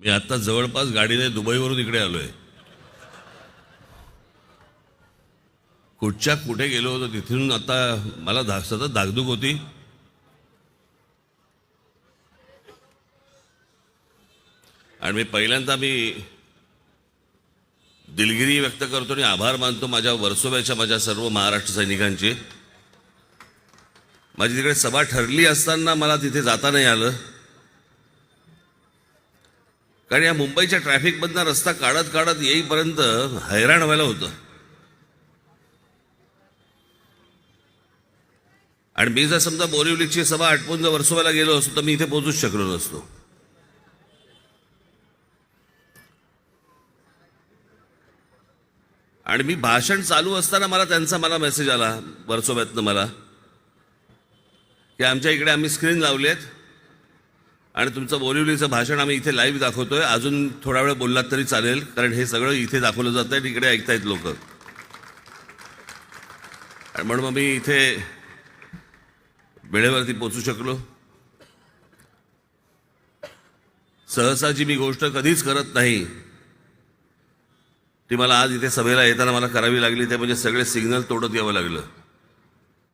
मी आता जवळपास गाडीने दुबईवरून इकडे आलोय. कुठच्या कुठे गेलो होतो तिथून आता मला धा सतत धाकधूक होती. आणि मी पहिल्यांदा मी दिलगिरी व्यक्त करतो आणि आभार मानतो माझ्या वर्सोव्याच्या माझ्या सर्व महाराष्ट्र सैनिकांचे. माझी तिकडे सभा ठरली असताना मला तिथे जाता नाही आलं. कारण या मुंबईच्या ट्रॅफिकमधनं रस्ता काढत काढत येईपर्यंत हैराण व्हायला होतं. आणि मी जर समजा बोरिवलीची सभा आटपून जर वर्सोव्याला गेलो असतो तर मी इथे पोहोचूच शकलो नसतो. आणि मी भाषण चालू असताना मला त्यांचा मला मेसेज आला वर्सोव्यातनं मला की आमच्या इकडे आम्ही स्क्रीन लावलेत. आणि तुमचं बोरिवलीचं भाषण आम्ही इथे लाईव्ह दाखवतोय. अजून थोडा वेळ बोललात तरी चालेल कारण हे सगळं इथे दाखवलं जात आहे तिकडे ऐकतायत लोक. आणि म्हणून मग मी इथे वेळेवरती पोचू शकलो. सहसा जी मी गोष्ट कधीच करत नाही ती मला आज इथे सभेला येताना मला करावी लागली ते म्हणजे सगळे सिग्नल तोडत यावं लागलं.